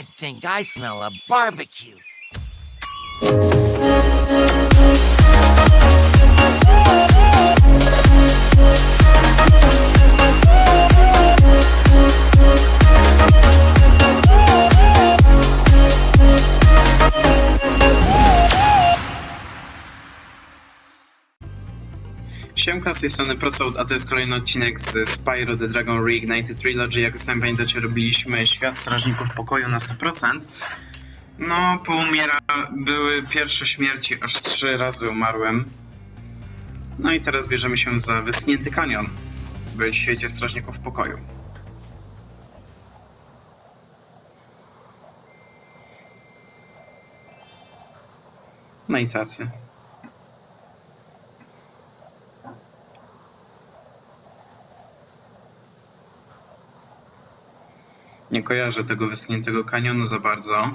I think I smell a barbecue. Siemka, z tej strony Prosoud, a to jest kolejny odcinek z Spyro The Dragon Reignited Trilogy. Jak sami pamiętacie, robiliśmy Świat Strażników Pokoju na 100%. No, poumiera... były pierwsze śmierci, aż trzy razy umarłem. No i teraz bierzemy się za Wyschnięty Kanion w świecie Strażników Pokoju. No i cacy. Nie kojarzę tego wyschniętego kanionu za bardzo.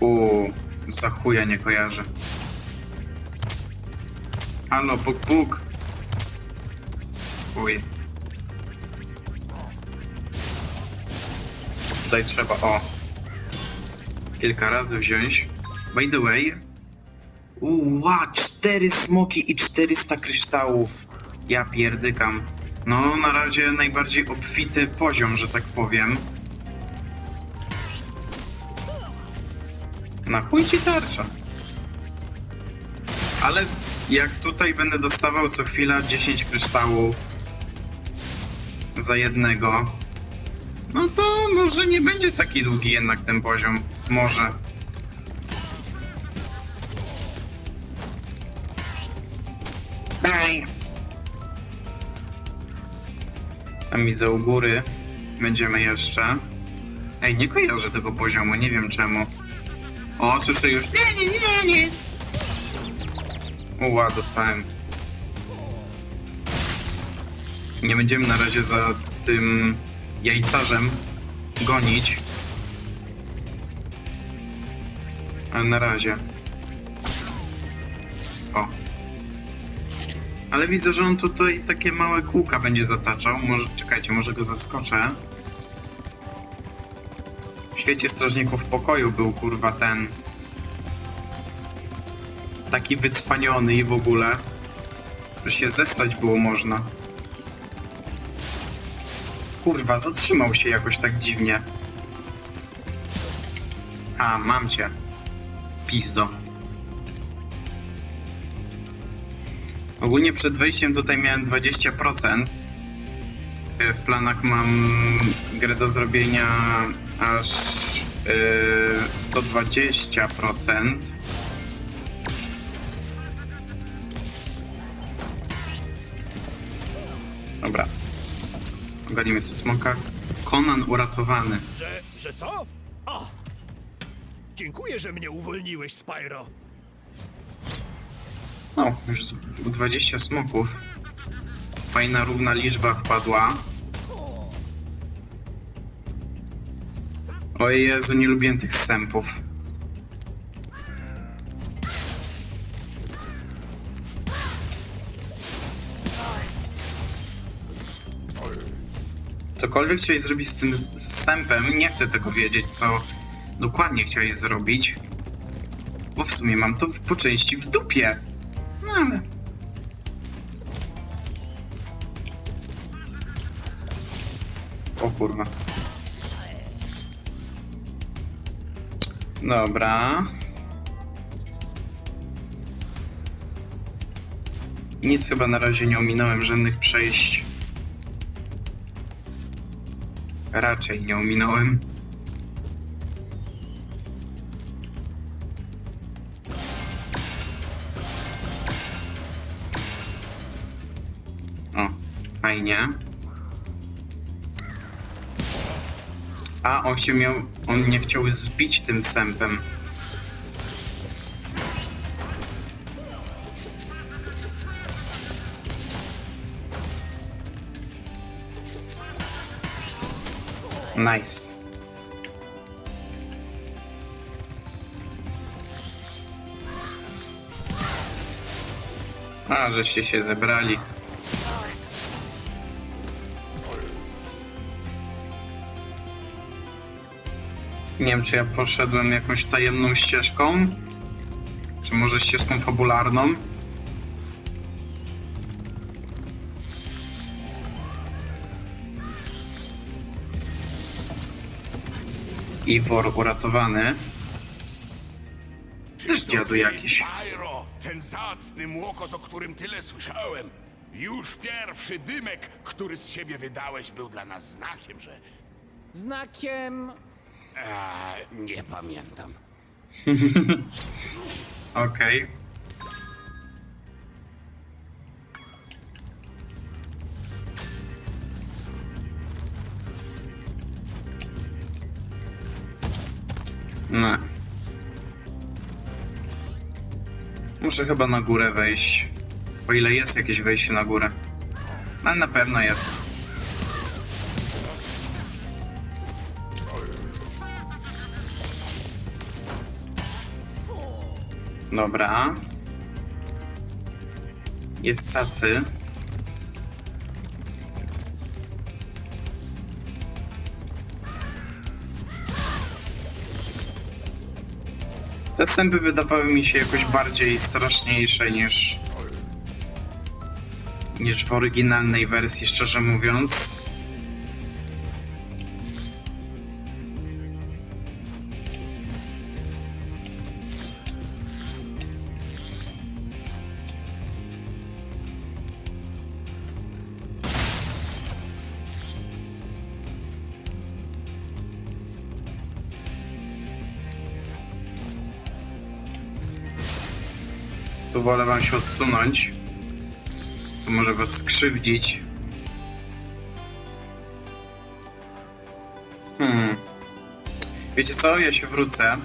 Uuu, za chuja nie kojarzę. Halo, puk puk. Uj. Tutaj trzeba, o, kilka razy wziąć. By the way, uła, cztery smoki i 400 kryształów. Ja pierdykam. No, na razie najbardziej obfity poziom, że tak powiem. Na chuj ci tarcza. Ale jak tutaj będę dostawał co chwila 10 kryształów za jednego, no to może nie będzie taki długi jednak ten poziom. Może. Daj! Tam widzę u góry. Będziemy jeszcze. Ej, nie kojarzę tego poziomu, nie wiem czemu. O, słyszę już. Nie, nie, nie, nie! Uła, dostałem. Nie będziemy na razie za tym jajcarzem gonić. Ale na razie. O. Ale widzę, że on tutaj takie małe kółka będzie zataczał. Może, czekajcie, może go zaskoczę. W świecie strażników pokoju był kurwa ten. Taki wycwaniony i w ogóle. Że się zesrać było można. Kurwa, zatrzymał się jakoś tak dziwnie. A, mam cię. Pizdo. Ogólnie przed wejściem tutaj miałem 20%. E, W planach mam grę do zrobienia aż yy, 120%. Dobra. Ogalimy sobie smoka. Conan uratowany. Że, że co? A! Dziękuję, że mnie uwolniłeś, Spyro. No, już z- 20 smoków. Fajna równa liczba wpadła. O Jezu, nie lubię tych sępów. Cokolwiek chciałeś zrobić z tym sępem, nie chcę tego wiedzieć, co dokładnie chciałeś zrobić. Bo w sumie mam to w, po części w dupie. No ale... O kurwa. Dobra. Nic chyba na razie nie ominąłem żadnych przejść. Raczej nie ominąłem. O, fajnie. A, on się miał... On nie chciał zbić tym sępem. Nice. A, żeście się zebrali. Nie wiem, czy ja poszedłem jakąś tajemną ścieżką, czy może ścieżką fabularną. Iwor uratowany. Też dziadu jakiś. Spyro, ten zacny młokos, o którym tyle słyszałem. Już pierwszy dymek, który z siebie wydałeś, był dla nas znakiem, że... Znakiem. Eee, nie pamiętam. Okej. No. Muszę chyba na górę wejść. O ile jest jakieś wejście na górę. Ale na pewno jest. Dobra. Jest cacy. Te sępy wydawały mi się jakoś bardziej straszniejsze niż niż w oryginalnej wersji, szczerze mówiąc. Tu wolę wam się odsunąć. To może was skrzywdzić. Hmm. Wiecie co? Ja się wrócę.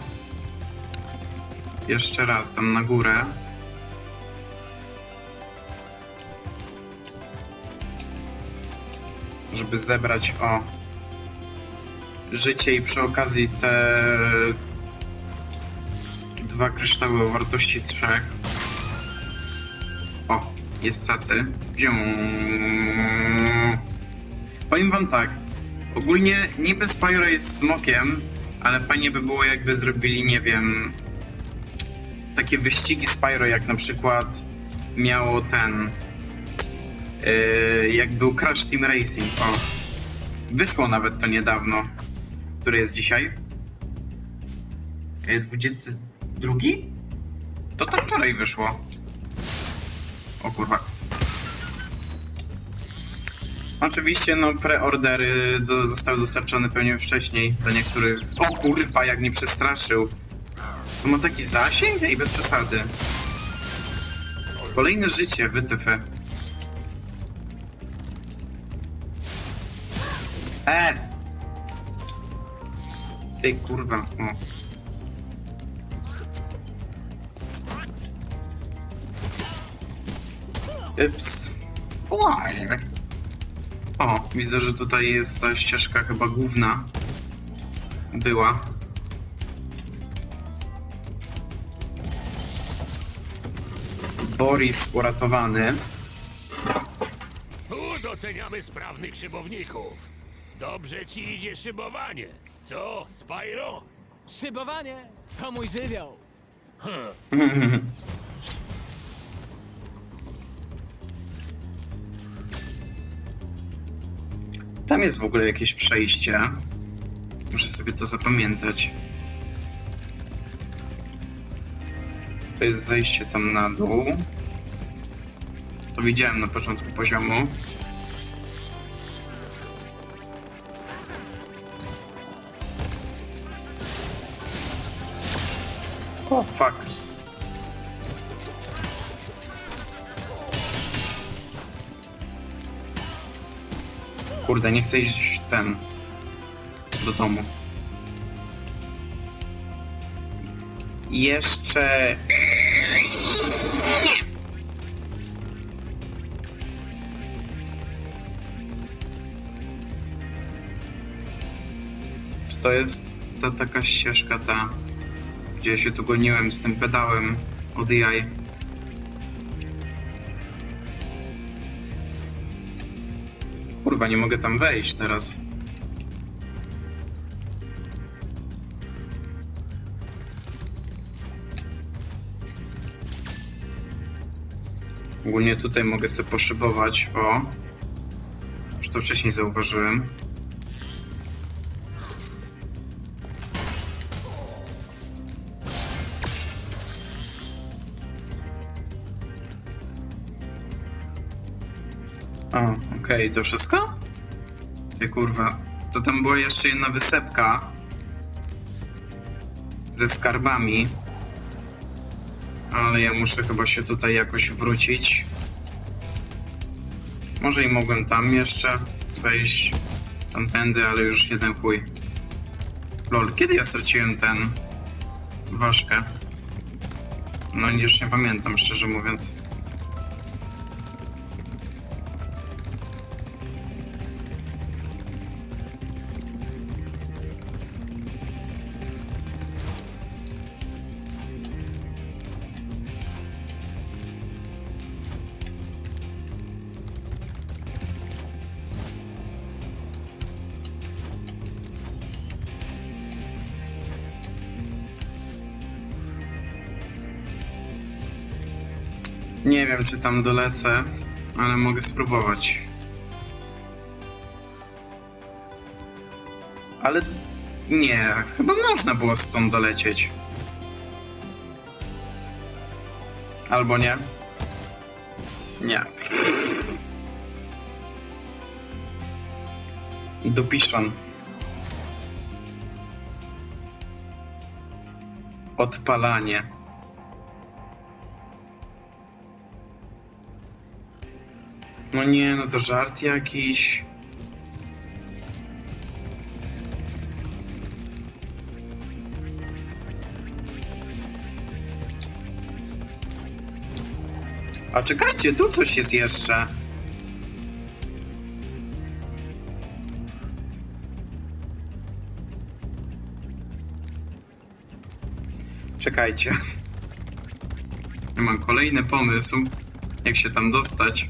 Jeszcze raz tam na górę. Żeby zebrać o życie i przy okazji te dwa kryształy o wartości trzech. Jest cacy. Zium. Powiem wam tak. Ogólnie niby Spyro jest smokiem, ale fajnie by było jakby zrobili, nie wiem, takie wyścigi Spyro, jak na przykład miało ten, yy, jak był Crash Team Racing. O, wyszło nawet to niedawno. Który jest dzisiaj? Yy, 22? To to wczoraj wyszło. O kurwa. Oczywiście, no, preordery do, zostały dostarczone pewnie wcześniej do niektórych. O kurwa, jak mnie przestraszył. To ma taki zasięg? Ej, bez przesady. Kolejne życie, wytyfy. E! Ty kurwa, o. Ups. Oj. O, widzę, że tutaj jest ta ścieżka chyba główna. Była. Boris uratowany. Tu doceniamy sprawnych szybowników. Dobrze ci idzie szybowanie. Co, Spyro? Szybowanie to mój żywioł. Tam jest w ogóle jakieś przejście. Muszę sobie to zapamiętać. To jest zejście tam na dół. To widziałem na początku poziomu. O, fuck. Kurde, nie chcę iść ten do domu. Jeszcze. Czy to jest ta taka ścieżka ta, gdzie się tu goniłem z tym pedałem od jaj? Kurwa, nie mogę tam wejść teraz. Ogólnie tutaj mogę sobie poszybować. O! Już to wcześniej zauważyłem. O, okej, to wszystko? Ty kurwa. To tam była jeszcze jedna wysepka ze skarbami. Ale ja muszę chyba się tutaj jakoś wrócić. Może i mogłem tam jeszcze wejść tamtędy, ale już jeden chuj. Lol, kiedy ja straciłem ten ważkę? No już nie pamiętam, szczerze mówiąc. Nie wiem, czy tam dolecę, ale mogę spróbować. Ale nie, chyba można było stąd dolecieć. Albo nie. Nie. Dopiszon. Odpalanie. No nie, no to żart jakiś. A czekajcie, tu coś jest jeszcze. Czekajcie. Ja mam kolejny pomysł, jak się tam dostać.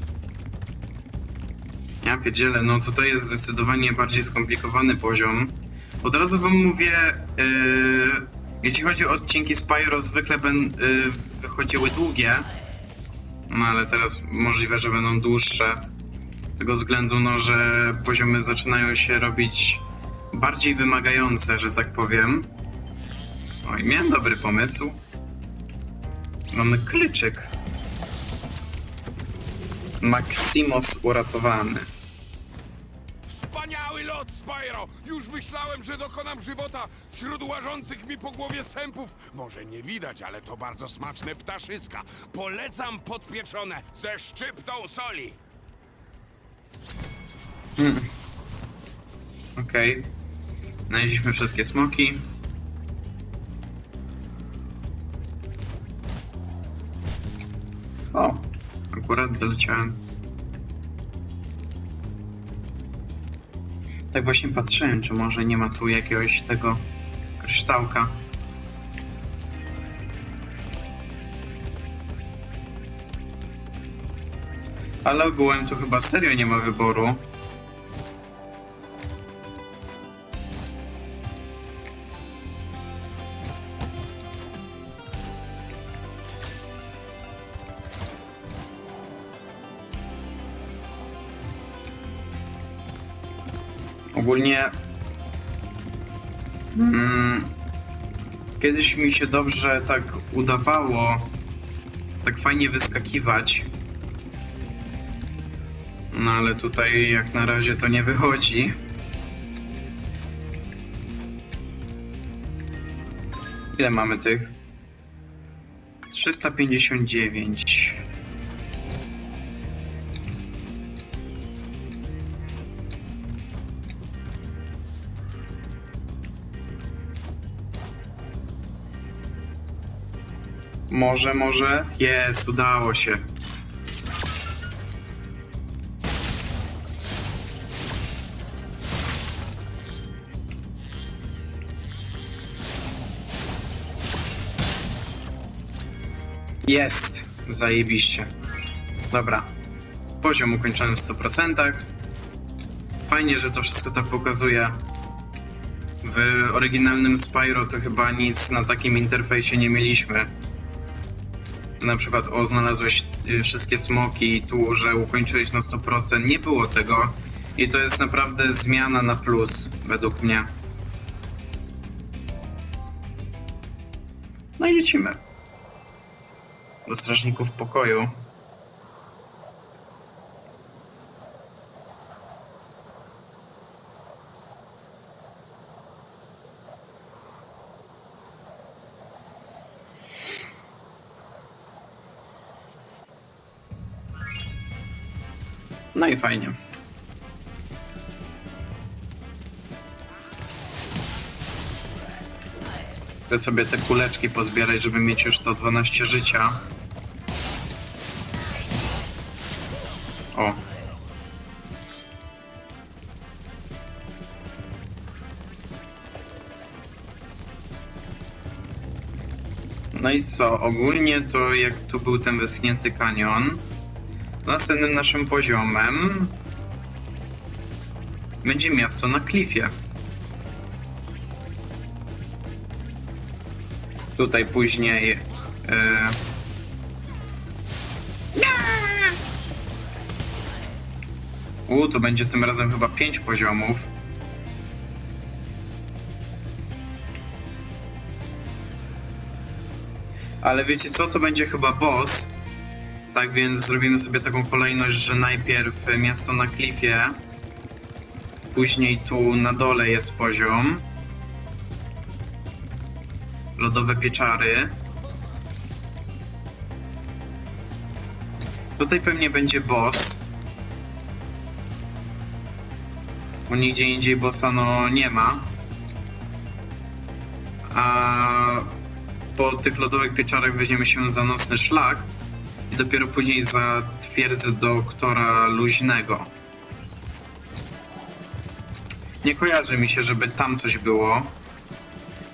Ja no tutaj jest zdecydowanie bardziej skomplikowany poziom. Od razu wam mówię, yy, jeśli chodzi o odcinki Spyro, zwykle ben, yy, wychodziły długie, no ale teraz możliwe, że będą dłuższe. Z tego względu, no, że poziomy zaczynają się robić bardziej wymagające, że tak powiem. Oj, miałem dobry pomysł. Mamy kluczyk. Maximos uratowany. Lot, Spyro! Już myślałem, że dokonam żywota wśród łażących mi po głowie sępów. Może nie widać, ale to bardzo smaczne ptaszyska. Polecam podpieczone ze szczyptą soli. Okej. Znaleźliśmy wszystkie smoki. O, akurat doleciałem. Tak właśnie patrzyłem, czy może nie ma tu jakiegoś tego kryształka. Ale ogółem to chyba serio nie ma wyboru. Ogólnie. Mm, kiedyś mi się dobrze tak udawało tak fajnie wyskakiwać. No ale tutaj jak na razie to nie wychodzi. Ile mamy tych? 359. Może, może? Jest, udało się. Jest! Zajebiście. Dobra. Poziom ukończony w 100%. fajnie, że to wszystko tak pokazuje. W oryginalnym Spyro to chyba nic na takim interfejsie nie mieliśmy. Na przykład, o, znalazłeś y, wszystkie smoki, tu, że ukończyłeś na 100%. Nie było tego. I to jest naprawdę zmiana na plus, według mnie. No i lecimy. Do strażników pokoju. No i fajnie. Chcę sobie te kuleczki pozbierać, żeby mieć już to 12 życia. O. No i co? Ogólnie to jak tu był ten wyschnięty kanion, następnym naszym poziomem będzie miasto na klifie. Tutaj później. E... U, to będzie tym razem chyba 5 poziomów. Ale wiecie co, to będzie chyba boss. Tak więc zrobimy sobie taką kolejność, że najpierw miasto na klifie, później tu na dole jest poziom, lodowe pieczary. Tutaj pewnie będzie boss. Bo nigdzie indziej bossa no nie ma. A po tych lodowych pieczarach weźmiemy się za nocny szlak dopiero później za twierdzę doktora Luźnego. Nie kojarzy mi się, żeby tam coś było.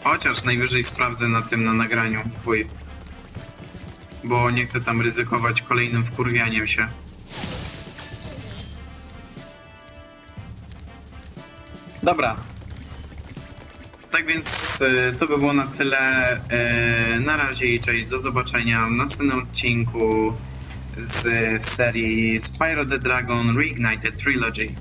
Chociaż najwyżej sprawdzę na tym na nagraniu. Chuj. Bo nie chcę tam ryzykować kolejnym wkurwianiem się. Dobra. Więc e, to by było na tyle. E, Na razie i cześć, do zobaczenia w następnym odcinku z serii Spyro the Dragon Reignited Trilogy.